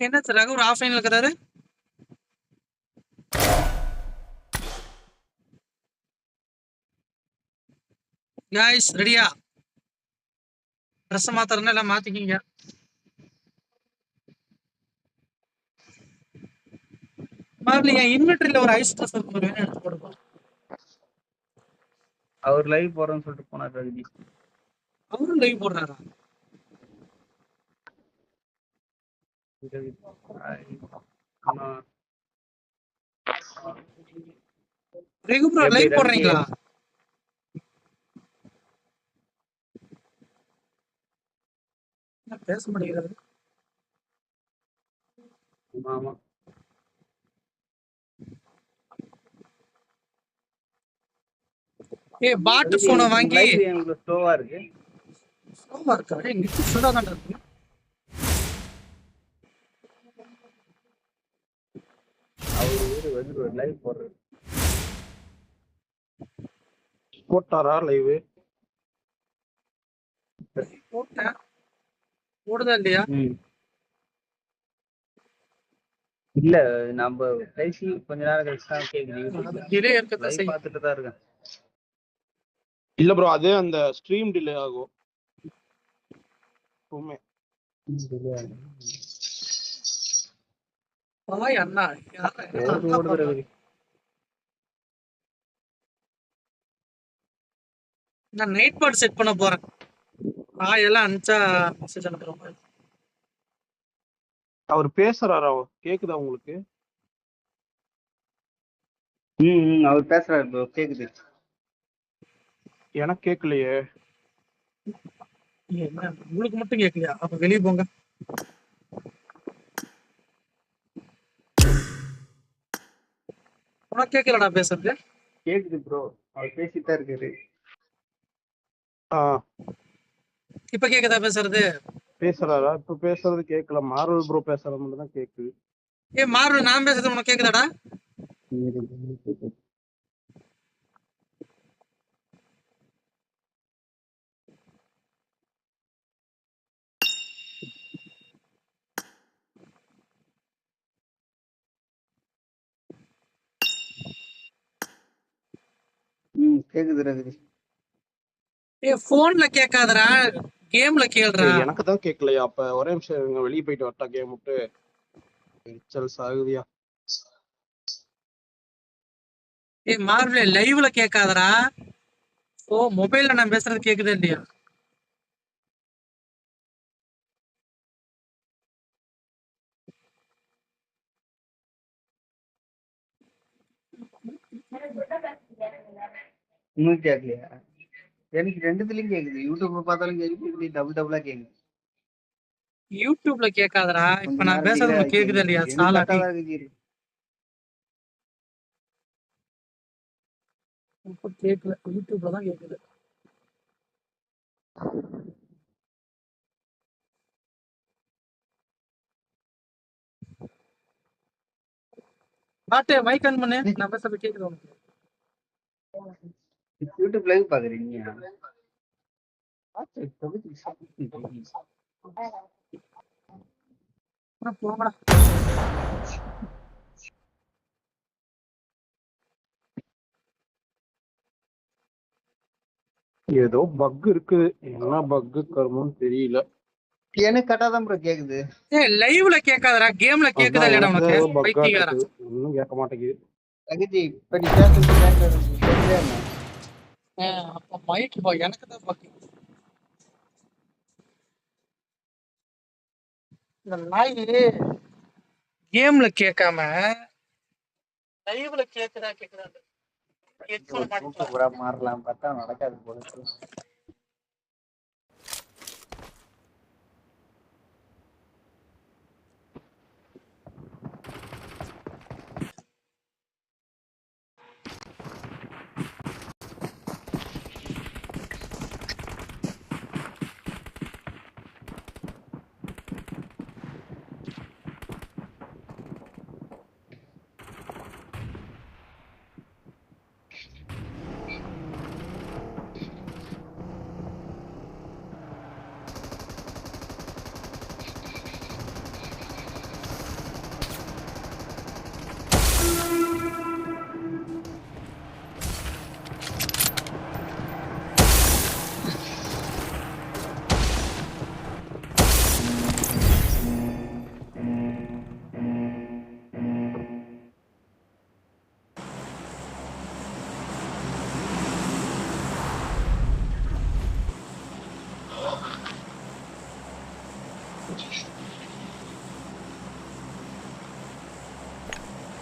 என்ன சார் ஒரு ஆஃப்லைன்ல இருக்கிறாரு? காய்ஸ் ரெடியா ட்ரெஸ் மாத்துறதுன்னா எல்லாம் மாத்திக்கிங்க. மாதிரி என் இன்வெர்டரியில ஒரு ஐஸ் ட்ரெஸ் இருக்கும் வேணும் எடுத்து போடுப்பா அவர் லைவ் போறேன்னு சொல்லிட்டு போனார் ரஜினி. அவரும் லைவ் போடுறாரா? ரெகு ப்ரோ ரவி? போடுறீங்களா? பேச மாட்டேங்கிறாரு ஆமா, பாட்டு போனை வாங்கி ஸ்லோவா இருக்கு. சோமா இருக்கா? ஏய் நெட் ஃபுல்லா தான் இருக்கு. அவர் ஊரு வந்து ஒரு லைவ் போடுறாரு போட்டாரா லைவ் போட்டேன் போடுதா இல்லையா? இல்ல நம்ம பேசி கொஞ்ச நேரம் கழிச்சு தான் டிலே இருக்கதான் செய்யும். பார்த்துட்டு தான் இருக்கேன். இல்ல ப்ரோ அது அந்த ஸ்ட்ரீம் டிலே ஆகும். எப்பவுமே. அண்ணா. நான் நைட் பாட் செட் பண்ண போறேன். பாய் எல்லாம் அனுப்பிச்சா மெசேஜ் அனுப்புறோம் அவர் பேசுறாரா? கேக்குதா உங்களுக்கு? ம் ம், அவர் பேசுறாரு ப்ரோ கேக்குது. எனக்கு கேட்கலையே என்ன உங்களுக்கு மட்டும் கேட்கலையா அப்ப வெளியே போங்க. உனக்கு கேட்கலடா பேசுறது. கேக்குது ப்ரோ அவர் பேசிட்டு தான் இருக்காரு. ஆ. இப்ப கேக்குதா பேசுறது? பேசுறாரா இப்ப பேசுறது கேட்கல மார்வல் ப்ரோ பேசுறது மட்டும் தான் கேக்குது. ஏ மாறு நான் பேசுறது உனக்கு கேக்குதாடா ம் கேக்குது ரவி ஏ போன்ல கேட்காதடா. கேம்ல கேளுடா. ஏய், எனக்கு தான் கேட்கலையா அப்ப ஒரே நிமிஷம் இருங்க வெளியே போயிட்டு வரட்டா கேம் விட்டு. எரிச்சல் சாகுதியா. ஏ மார்வல லைவ்ல கேட்காதடா. ஓ மொபைல்ல நான் பேசுறது கேக்குதா இல்லையா? இன்னும் கேட்கலையா எனக்கு ரெண்டுத்துலயும் கேக்குது. யூடியூப்ல பார்த்தாலும் கேக்குது டபுள் டபுளா கேக்குது. யூடியூப்ல கேட்காதடா. இப்ப நான் பேசுறது கேக்குதா இல்லையா சாலா. இப்ப கேக்கல. யூடியூப்ல தான் கேக்குது. பாட்டு மைக் ஆன் பண்ணு. நான் பேசுறது கேக்குது உனக்கு. யூடியூப் லைவ் பாக்குறீங்க போங்கடா. ஏதோ பக் இருக்குது என்ன பக் கருமன்னு தெரியல. எனக்கு கரெக்டா தான் ப்ரோ கேக்குது. லைவ்ல கேட்காதடா. கேம்ல கேக்குதா இல்லையாடா உனக்கு? பைத்தியக்காரா ஒன்னும் கேட்க மாட்டேங்குது. தகுதி இப்ப நீ பேசுறது கேக்குறது அப்ப மைக் பா. எனக்கு தான் பாக்கி இந்த நாய் கேம்ல கேட்காம லைவ்ல கேக்குதா கேக்குதா ஹெட்ஃபோன் மாறலாம் பார்த்தா நடக்காது போல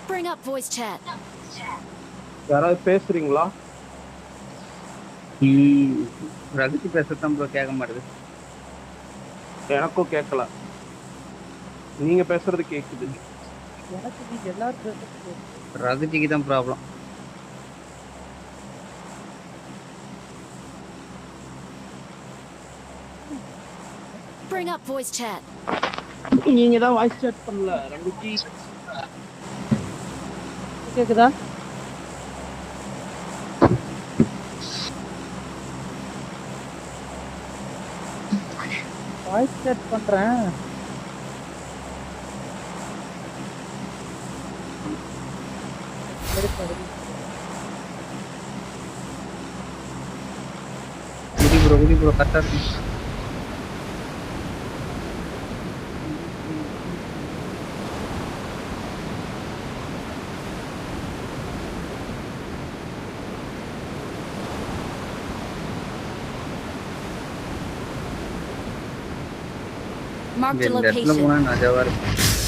Bring up voice chat. யாராவது பேசுறீங்களா? ரகுதி பேசத்தான் ப்ரோ கேட்க மாட்டேது. எனக்கும் கேட்கல. நீங்க பேசுறது கேக்குது. ரகுதிக்கு தான் problem Bring up voice chat. நீங்க தான் வாய்ஸ் chat பண்ணல. ரங்குச்சி கேக்குதா? வாய்ஸ் செட் பண்றேன். குடி ப்ரோ குடி ப்ரோ கரெக்டாக இருக்கும் Marked a location.